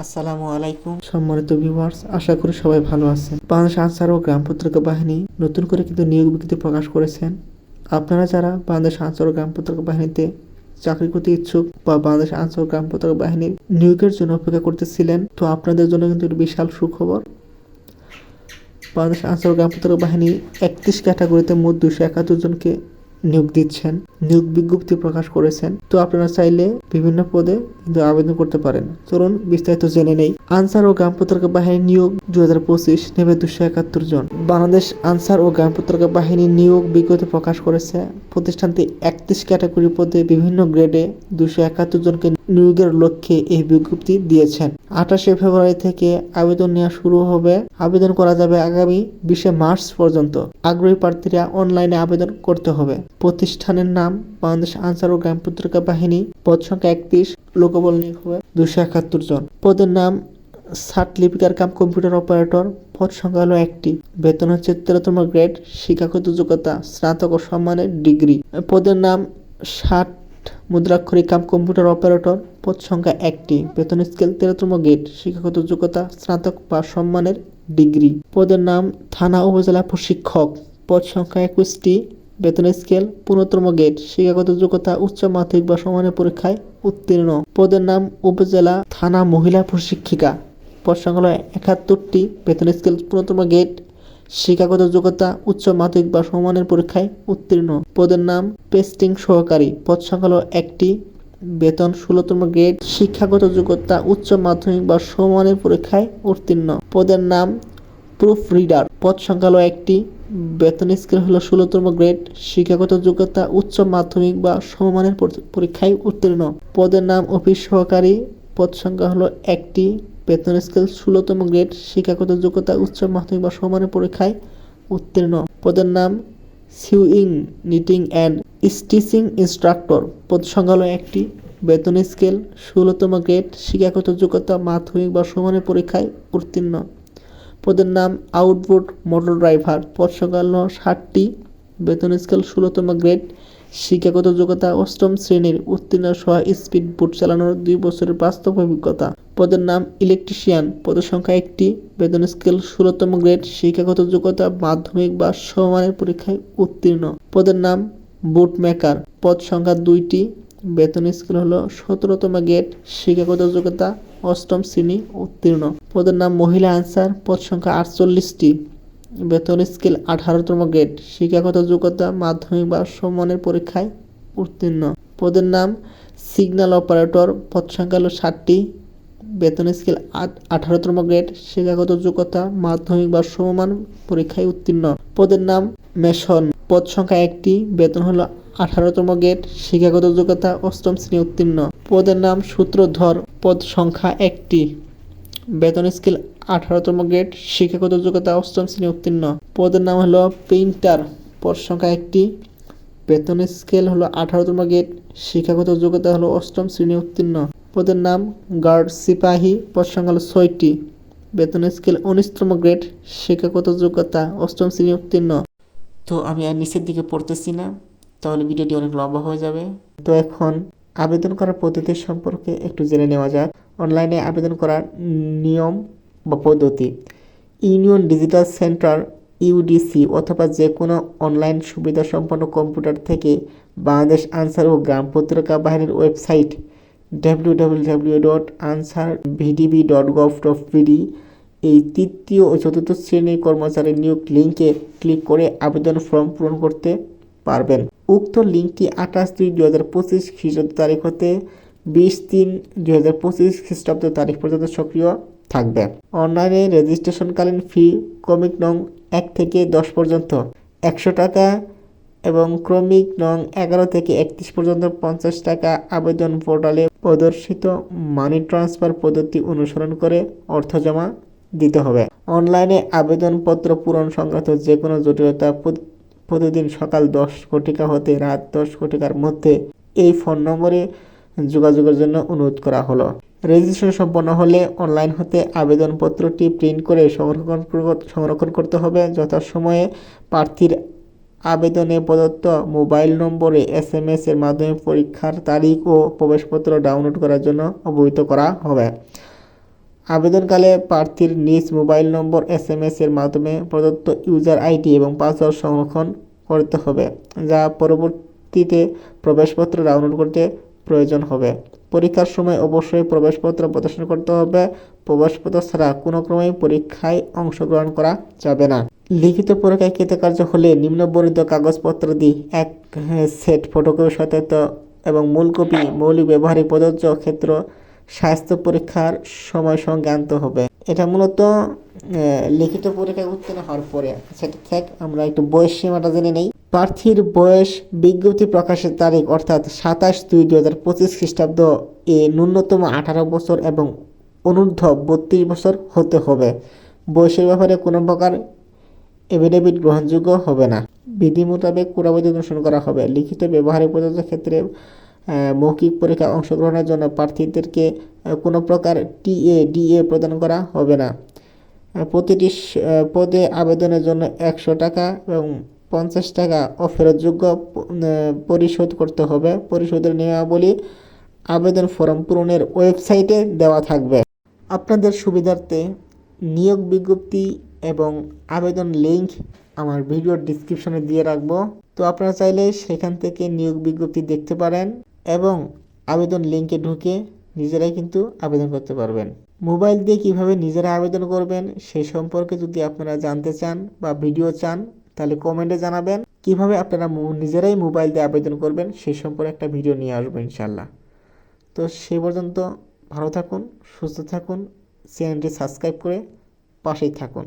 আসসালামু আলাইকুম। সম্মানিত ভিউয়ার্স আশা করি সবাই ভালো আছেন। বাংলাদেশ আনসার ও গ্রাম পত্রিকা বাহিনী নতুন করে কিন্তু নিয়োগ বিজ্ঞপ্তি প্রকাশ করেছেন। আপনারা যারা বাংলাদেশ আনসার ও গ্রাম পত্রিকা বাহিনীতে চাকরি করতে ইচ্ছুক বা বাংলাদেশ আনসার গ্রাম পত্রিকা বাহিনীর নিয়োগের জন্য অপেক্ষা করতেছিলেন, তো আপনাদের জন্য কিন্তু বিশাল সুখবর। বাংলাদেশ আনসার গ্রাম পত্রিকা বাহিনী একত্রিশ ক্যাটাগরিতে মোট দুশো একাত্তর জনকে নিয়োগ দিচ্ছেন, নিয়োগ বিজ্ঞপ্তি প্রকাশ করেছেন। তো আপনারা চাইলে বিভিন্ন পদে কিন্তু আবেদন করতে পারেন। চলুন বিস্তারিত জেনে নেই। আনসার ও গ্রাম পত্রিকা বাহিনী নিয়োগ দু হাজার পঁচিশ নেবে দুশো একাত্তর জন। বাংলাদেশ আনসার ও গ্রাম পত্রিকা বাহিনী নিয়োগ বিজ্ঞপ্তি প্রকাশ করেছে। প্রতিষ্ঠানটি একত্রিশ ক্যাটাগরি পদে বিভিন্ন গ্রেডে দুশো একাত্তর জনকে নিয়োগের লক্ষ্যে এই বিজ্ঞপ্তি দিয়েছেন। আঠাশে ফেব্রুয়ারি থেকে আবেদন নেওয়া শুরু হবে। আবেদন করা যাবে আগামী বিশে মার্চ পর্যন্ত। আগ্রহী প্রার্থীরা অনলাইনে আবেদন করতে হবে। প্রতিষ্ঠানের নাম, বাংলাদেশ আনসার ও গ্রাম পত্রিকা বাহিনী, পদ সংখ্যা একত্রিশ, লোকবল নিয়োগ হবে দুশো একাত্তর জন। পদের নাম লিপিকার কাম কম্পিউটার অপারেটর, পদ সংখ্যা হলো একটি। বেতন হচ্ছে তেরোতম গ্রেড, শিক্ষাগত যোগ্যতা, স্নাতক ও সম্মানের ডিগ্রি। পদের নাম, ষাট মুদ্রাক্ষরিক কাম কম্পিউটার অপারেটর, পদ সংখ্যা একটি, বেতন স্কেল তেরোতম গ্রেড, শিক্ষাগত যোগ্যতা, স্নাতক বা সম্মানের ডিগ্রি। পদের নাম থানা উপজেলা প্রশিক্ষক। পদ সংখ্যা একুশটি, বেতন স্কেল পনেরোতম গেট শিক্ষাগত যোগ্যতা উচ্চ মাধ্যমিক বা সমানের পরীক্ষায় উত্তীর্ণ। পদের নাম উপজেলা থানা মহিলা প্রশিক্ষিকা। পদ সংখ্যা একাত্তরটি, বেতন স্কেল পনেরোতম গ্রেড শিক্ষাগত যোগ্যতা, উচ্চ মাধ্যমিক বা সমানের পরীক্ষায় উত্তীর্ণ। পদের নাম পেস্টিং সহকারী। পদ সংখ্যা একটি। বেতন ষোলোতম গ্রেড। শিক্ষাগত যোগ্যতা, উচ্চ মাধ্যমিক বা সমানের পরীক্ষায় উত্তীর্ণ। পদের নাম প্রুফ রিডার পদ সংখ্যা একটি। বেতন স্কেল হলো ষোলোতম গ্রেড। শিক্ষাগত যোগ্যতা, উচ্চ মাধ্যমিক বা সমমানের পরীক্ষায় উত্তীর্ণ। পদের নাম অফিস সহকারী। পদ সংখ্যা হলো একটি। বেতন স্কেল ষোলোতম গ্রেড, শিক্ষাগত যোগ্যতা উচ্চ মাধ্যমিক বা সমমানের পরীক্ষায় উত্তীর্ণ। পদের নাম sewing, knitting and stitching instructor. পদ সংখ্যা একটি বেতন স্কেল ষোলোতম গ্রেড, শিক্ষাগত যোগ্যতা মাধ্যমিক বা সমানের পরীক্ষায় উত্তীর্ণ। পদের নাম আউটবোর্ড মোটর ড্রাইভার। পদ সংখ্যা ষাটটি বেতন স্কেল ষোলোতম গ্রেড, শিক্ষাগত যোগ্যতা অষ্টম শ্রেণির উত্তীর্ণ সহ স্পিড বোট চালানোর দুই বছরের বাস্তব অভিজ্ঞতা। পদের নাম ইলেকট্রিশিয়ান। পদের সংখ্যা একটি। বেতন স্কেল ষোলোতম গ্রেড। শিক্ষাগত যোগ্যতা মাধ্যমিক বা সমমানের পরীক্ষায় উত্তীর্ণ। পদের নাম বুট মেকার। পদ সংখ্যা দুইটি। বেতন স্কেল হলো সতেরোতম গ্রেড। শিক্ষাগত যোগ্যতা অষ্টম শ্রেণি, উত্তীর্ণ। পদের নাম মহিলা আনসার। পদ সংখ্যা আটচল্লিশটি। বেতন স্কেল আঠারোতম গ্রেড। শিক্ষাগত যোগ্যতা মাধ্যমিক বা সমমানের পরীক্ষায় উত্তীর্ণ। পদের নাম সিগন্যাল অপারেটর। পদ সংখ্যা হলো ষাটটি। বেতন স্কেল আঠারোতম গ্রেড, শিক্ষাগত যোগ্যতা, মাধ্যমিক বা সমমান পরীক্ষায় উত্তীর্ণ। পদের নাম মেশন। পদ সংখ্যা একটি, বেতন হলো আঠারোতম গ্রেড, শিক্ষাগত যোগ্যতা অষ্টম শ্রেণি উত্তীর্ণ। পদের নাম সূত্রধর। পদ সংখ্যা একটি। বেতন স্কেল আঠারোতম গ্রেড, শিক্ষাগত যোগ্যতা অষ্টম শ্রেণি উত্তীর্ণ। পদের নাম হলো পেইন্টার পদ সংখ্যা একটি। বেতন স্কেল হলো আঠারোতম গ্রেড, শিক্ষাগত যোগ্যতা হলো অষ্টম শ্রেণি উত্তীর্ণ। পদের নাম গার্ড সিপাহী পদ সংখ্যা হলো ছয়টি। বেতন স্কেল উনিশতম গ্রেড শিক্ষাগত যোগ্যতা অষ্টম শ্রেণি উত্তীর্ণ। তো আমি আর নিচের দিকে পড়তেছি না তাহলে ভিডিওটি অনেক লম্বা হয়ে যাবে। তো এখন আবেদন করার পদ্ধতি সম্পর্কে একটু জেনে নেওয়া যাক। অনলাইনে আবেদন করার নিয়ম বা পদ্ধতি। ইউনিয়ন ডিজিটাল সেন্টার ইউডিসি অথবা যে কোনো অনলাইন সুবিধা সম্পন্ন কম্পিউটার থেকে বাংলাদেশ আনসার ও গ্রাম পত্রিকা বাহিনীর website W dot Ansar dot gov এই তৃতীয় ও চতুর্থ শ্রেণির কর্মচারী নিয়োগ লিঙ্কে ক্লিক করে আবেদন ফর্ম পূরণ করতে পারবেন। উক্ত লিঙ্কটি আঠাশ দুই দু হাজার পঁচিশ খ্রিস্টাব্দ তারিখ হতে বিশ তিন দু হাজার পঁচিশ খ্রিস্টাব্দ তারিখ পর্যন্ত সক্রিয় থাকবে। অনলাইনে রেজিস্ট্রেশনকালীন ফি ক্রমিক নং এক থেকে দশ পর্যন্ত, একশো টাকা এবং ক্রমিক নং এগারো থেকে একত্রিশ পর্যন্ত পঞ্চাশ টাকা আবেদন পোর্টালে প্রদর্শিত মানি ট্রান্সফার পদ্ধতি অনুসরণ করে অর্থ জমা দিতে হবে। অনলাইনে আবেদনপত্র পূরণ সংক্রান্ত যে কোনো জটিলতা প্রত- প্রতিদিন সকাল দশ ঘটিকা হতে রাত দশ ঘটিকার মধ্যে এই ফোন নম্বরে যোগাযোগের জন্য অনুরোধ করা হলো। রেজিস্ট্রেশন সম্পন্ন হলে অনলাইন হতে আবেদনপত্রটি প্রিন্ট করে সংরক্ষণ সংরক্ষণ করতে হবে। যথাসময়ে প্রার্থীর আবেদনে প্রদত্ত মোবাইল নম্বরে এস এম এস এর মাধ্যমে পরীক্ষার তারিখ ও প্রবেশপত্র ডাউনলোড করার জন্য অবহিত করা হবে। আবেদনকালে প্রার্থীর নিজ mobile number S M S এর মাধ্যমে প্রদত্ত ইউজার আইডি এবং পাসওয়ার্ড সংরক্ষণ করতে হবে, যা পরবর্তীতে প্রবেশপত্র ডাউনলোড করতে প্রয়োজন হবে। পরীক্ষার সময় অবশ্যই প্রবেশপত্র প্রদর্শন করতে হবে। প্রবেশপত্র ছাড়া কোনো ক্রমেই পরীক্ষায় অংশগ্রহণ করা যাবে না। লিখিত পরীক্ষায় কৃতকার্য হলে নিম্নবর্ণিত কাগজপত্র দিয়ে এক সেট ফটোকপি সত্যায়িত এবং মূল কপি মৌলিক ব্যবহারিক প্রযোজ্য ক্ষেত্র স্বাস্থ্য পরীক্ষার সময় সঙ্গে আনতে হবে। এটা মূলত লিখিত পরীক্ষায় উত্তীর্ণ হওয়ার পরে। সেটা থাক আমরা একটু বয়স সীমাটা জেনে নেই। প্রার্থীর বয়স, বিজ্ঞপ্তি প্রকাশের তারিখ, অর্থাৎ সাতাশ দুই দু হাজার পঁচিশ খ্রিস্টাব্দ এ ন্যূনতম আঠারো বছর এবং অনূর্ধ্ব বত্রিশ বছর হতে হবে। বয়সের ব্যাপারে কোনো প্রকার এফিডেভিট গ্রহণযোগ্য হবে না। বিধি মোতাবেক পুরাবধি অনুসরণ করা হবে। লিখিত ব্যবহারিক প্রযোজ্য ক্ষেত্রে মৌখিক পরীক্ষায় অংশগ্রহণের জন্য প্রার্থীদেরকে কোনো প্রকার টিএ ডিএ প্রদান করা হবে না। প্রতিটি পদে আবেদনের জন্য একশো টাকা এবং পঞ্চাশ টাকা অফেরতযোগ্য পরিশোধ করতে হবে। পরিশোধের নিয়মাবলী আবেদন ফর্ম পূরণের ওয়েবসাইটে দেওয়া থাকবে। আপনাদের সুবিধার্থে নিয়োগ বিজ্ঞপ্তি এবং আবেদন লিংক আমার ভিডিওর ডিসক্রিপশনে দিয়ে রাখব। তো আপনারা চাইলে সেখান থেকে নিয়োগ বিজ্ঞপ্তি দেখতে পারেন এবং আবেদন লিঙ্কে ঢুকে নিজেরাই কিন্তু আবেদন করতে পারবেন। মোবাইল দিয়ে কীভাবে নিজেরা আবেদন করবেন সেই সম্পর্কে যদি আপনারা জানতে চান বা ভিডিও চান, তাহলে কমেন্টে জানাবেন। কীভাবে আপনারা নিজেরাই মোবাইল দিয়ে আবেদন করবেন সেই সম্পর্কে একটা ভিডিও নিয়ে আসব ইনশাল্লাহ তো সে পর্যন্ত ভালো থাকুন, সুস্থ থাকুন, চ্যানেলটি সাবস্ক্রাইব করে পাশেই থাকুন।